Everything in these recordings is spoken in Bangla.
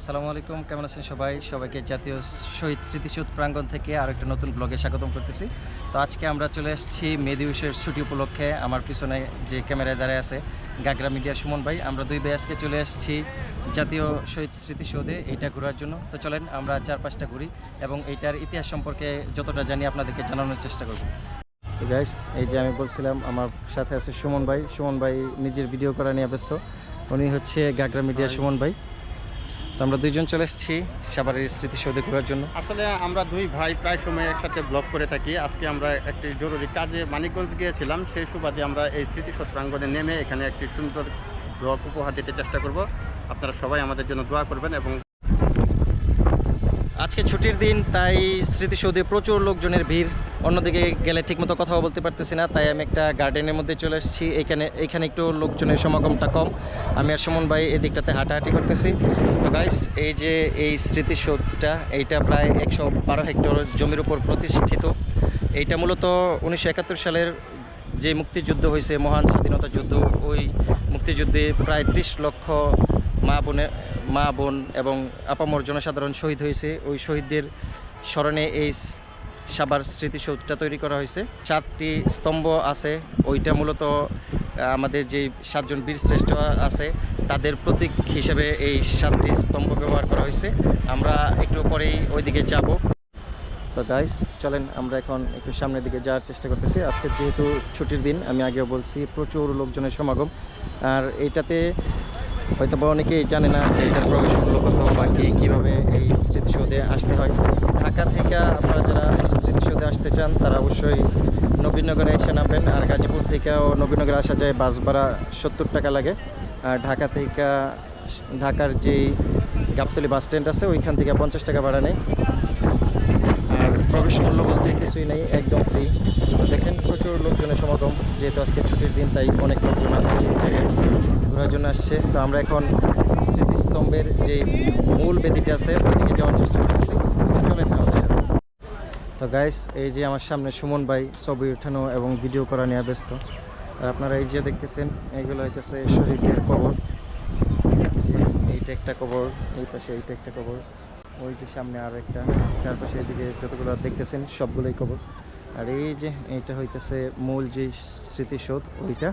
আসসালামু আলাইকুম কেমন আছেন সবাই? সবাইকে জাতীয় শহীদ স্মৃতিসৌধ প্রাঙ্গণ থেকে আর একটা নতুন ব্লগে স্বাগতম করতেছি। তো আজকে আমরা চলে এসেছি মে দিবসের ছুটি উপলক্ষে। আমার পিছনে যে ক্যামেরায় দাঁড়ায় আছে গাগরা মিডিয়া সুমন ভাই। আমরা দুই ভাই আজকে চলে এসেছি জাতীয় শহীদ স্মৃতিসৌধে এইটা ঘোরার জন্য। তো চলেন আমরা চার পাঁচটা ঘুরি এবং এইটার ইতিহাস সম্পর্কে যতটা জানি আপনাদেরকে জানানোর চেষ্টা করব। তো গাইস এই যে আমি বলছিলাম আমার সাথে আছে সুমন ভাই। সুমন ভাই নিজের ভিডিও করা নিয়ে ব্যস্ত। উনি হচ্ছে গাগরা মিডিয়া সুমন ভাই। তো আমরা দুইজন চলে এসেছি সাভারের স্মৃতিসৌধে ঘোরার জন্য। আসলে আমরা দুই ভাই প্রায় সময় একসাথে ব্লগ করে থাকি। আজকে আমরা একটি জরুরি কাজে মানিকগঞ্জ গিয়েছিলাম। সেই সুবাদে আমরা এই স্মৃতিসৌধ প্রাঙ্গণে নেমে এখানে একটি সুন্দর ব্লগ উপহার দিতে চেষ্টা করব। আপনারা সবাই আমাদের জন্য দোয়া করবেন এবং আজকে ছুটির দিন, তাই স্মৃতিসৌধে প্রচুর লোকজনের ভিড়। অন্যদিকে গেলে ঠিকমতো কথাও বলতে পারতেছি না, তাই আমি একটা গার্ডেনের মধ্যে চলে এসেছি। এখানে এখানে একটু লোকজনের সমাগমটা কম। আমি আর সুমন ভাই এই দিকটাতে হাঁটাহাঁটি করতেছি। তো গাইস এই যে এই স্মৃতিসৌধটা, এইটা প্রায় একশো বারো হেক্টর জমির উপর প্রতিষ্ঠিত। এইটা মূলত উনিশশো একাত্তর সালের যে মুক্তিযুদ্ধ হয়েছে, মহান স্বাধীনতা যুদ্ধ, ওই মুক্তিযুদ্ধে প্রায় ত্রিশ লক্ষ মা বোনে, মা বোন এবং আপামর জনসাধারণ শহীদ হয়েছে। ওই শহীদদের স্মরণে এই সাবার স্মৃতিসৌধটা তৈরি করা হয়েছে। চারটি স্তম্ভ আছে। ওইটা মূলত আমাদের যে সাতজন বীর শ্রেষ্ঠ আছে, তাদের প্রতীক হিসেবে এই সাতটি স্তম্ভ ব্যবহার করা হয়েছে। আমরা একটু পরেই ওইদিকে যাব। তো গাইস চলেন, আমরা এখন একটু সামনের দিকে যাওয়ার চেষ্টা করতেছি। আজকে যেহেতু ছুটির দিন, আমি আগেও বলছি প্রচুর লোকজনের সমাগম। আর এইটাতে হয়তো বা অনেকেই জানে না যে এটার প্রবেশ কত বা কি কীভাবে এই স্মৃতিসৌধে আসতে হয়। ঢাকা থেকে আপনারা যারা স্মৃতিসৌধে আসতে চান, তারা অবশ্যই নবীনগরে এসে নামবেন। আর গাজীপুর থেকেও নবীনগরে আসা যায় বাস ভাড়া সত্তর টাকা লাগে। আর ঢাকা থেকে, ঢাকার যেই গাবতলি বাস স্ট্যান্ড আছে, ওইখান থেকে পঞ্চাশ টাকা ভাড়া নেয় আর প্রবেশ মূল্য বলতে কিছুই নেই, একদম ফ্রি দেখেন প্রচুর লোকজনের সমাগম, যেহেতু আজকে ছুটির দিন, তাই অনেক লোকজন আসছে এই জায়গায় ঘোরার জন্য আসছে। তো আমরা এখন স্মৃতিস্তম্ভের যে মূল বেদিটি আছে, ওইদিকে যাওয়ার চেষ্টা করতেছি। চলেন। তো গাইস এই যে আমার সামনে সুমন ভাই ছবি ওঠানো এবং ভিডিও করা নিয়ে ব্যস্ত। আর আপনারা এই যে দেখতেছেন এইগুলো হইতেছে শহীদের কবর। এইটা একটা কবর, এই পাশে এইটা একটা কবর। ওই যে সামনে আর একটা চারপাশে এদিকে যতগুলো দেখতেছেন সবগুলোই কবর। আর এই যে এটা হইতেছে মূল যে স্মৃতিসৌধ, ওইটা।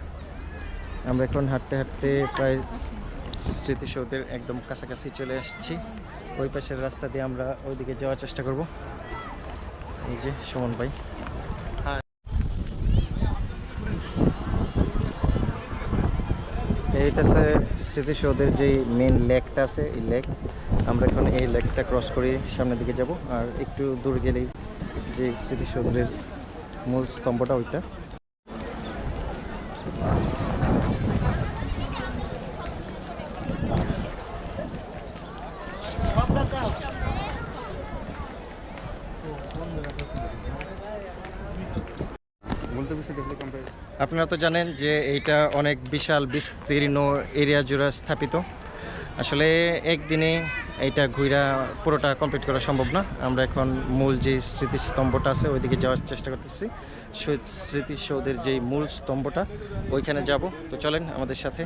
আমরা এখন হাঁটতে হাঁটতে প্রায় স্মৃতিসৌধের একদম কাছাকাছি চলে আসছি। ওই পাশের রাস্তা দিয়ে আমরা ওইদিকে যাওয়ার চেষ্টা করব। এই যে সুমন ভাই। এইটাছে স্মৃতিসৌধের যে মেন লেকটা আছে, এই লেক, আমরা এখন এই লেকটা ক্রস করে, সামনের দিকে যাব। আর একটু দূর গেলেই যে স্মৃতিসৌধের মূল স্তম্ভটা ওইটা। আপনারা তো জানেন যে এইটা অনেক বিশাল, বিস্তীর্ণ এরিয়া জুড়ে স্থাপিত। আসলে একদিনে এইটা ঘুরা পুরোটা কমপ্লিট করা সম্ভব না। আমরা এখন মূল যে স্মৃতিস্তম্ভটা আছে, ওইদিকে যাওয়ার চেষ্টা করতেছি। স্মৃতিসৌধের যেই মূল স্তম্ভটা, ওইখানে যাব। তো চলেন আমাদের সাথে।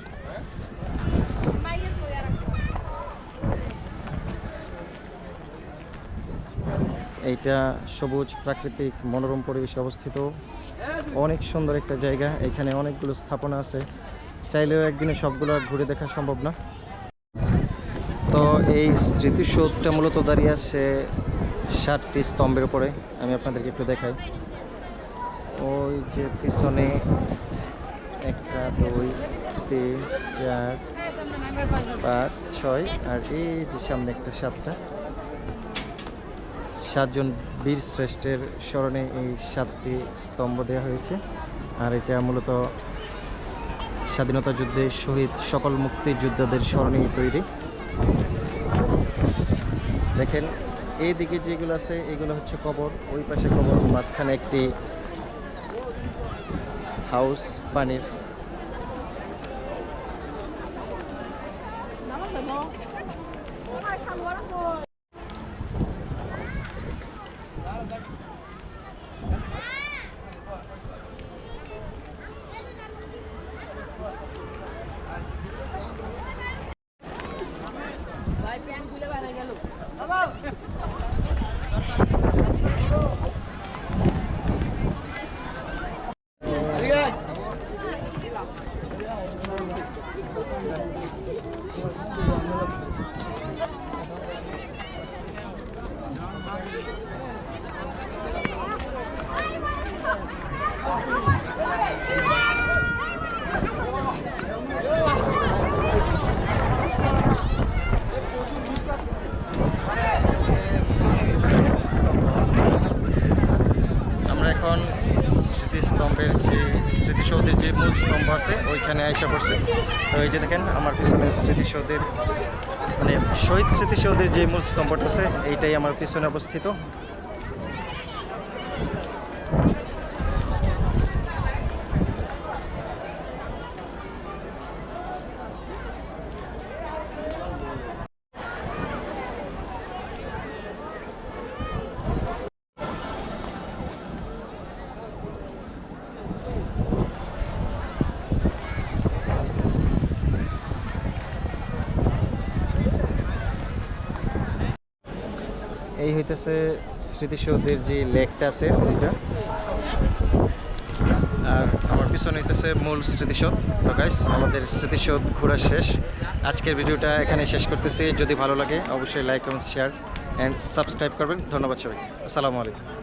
এইটা সবুজ প্রাকৃতিক মনোরম পরিবেশে অবস্থিত। অনেক সুন্দর একটা জায়গা। এখানে অনেকগুলো স্থাপনা আছে। চাইলেও একদিনে সবগুলো ঘুরে দেখা সম্ভব না। তো এই স্মৃতিসৌধটা মূলত দাঁড়িয়ে আছে ষাটটি স্তম্ভের উপরে। আমি আপনাদেরকে একটু দেখাই। ওই যে পিছনে একটা, দুই, তিন, চার, পাঁচ, ছয়, আর এই যে সামনে একটা সাতটা সাতজন বীর শ্রেষ্ঠের স্মরণে এই সাতটি স্তম্ভ দেওয়া হয়েছে। আর এটা মূলত স্বাধীনতা যুদ্ধে শহীদ সকল মুক্তিযোদ্ধাদের স্মরণে তৈরি। দেখেন এই দিকে যেগুলো আছে, এগুলো হচ্ছে কবর। ওই পাশে কবর, মাঝখানে একটি হাউস পানির। ভাই প্যান্ট খুলে বেড়া গেল। এখন স্মৃতিস্তম্ভের যে স্মৃতিসৌধের যে মূল স্তম্ভ আছে, ওইখানে আইসা পড়ছে। তো এই যে দেখেন, আমার পিছনে স্মৃতিসৌধের মানে শহীদ স্মৃতিসৌধের যে মূল স্তম্ভটা আছে, এইটাই আমার পিছনে অবস্থিত এই হইতেছে স্মৃতিসৌধের যে লেকটা আছে ওইটা। আর আমার পিছনে হইতেছে মূল স্মৃতিসৌধ। তো গাইস আমাদের স্মৃতিসৌধ ঘোরা শেষ। আজকের ভিডিওটা এখানে শেষ করতেছি। যদি ভালো লাগে, অবশ্যই like comment share and subscribe করবেন। ধন্যবাদ সবাই আসসালামু আলাইকুম।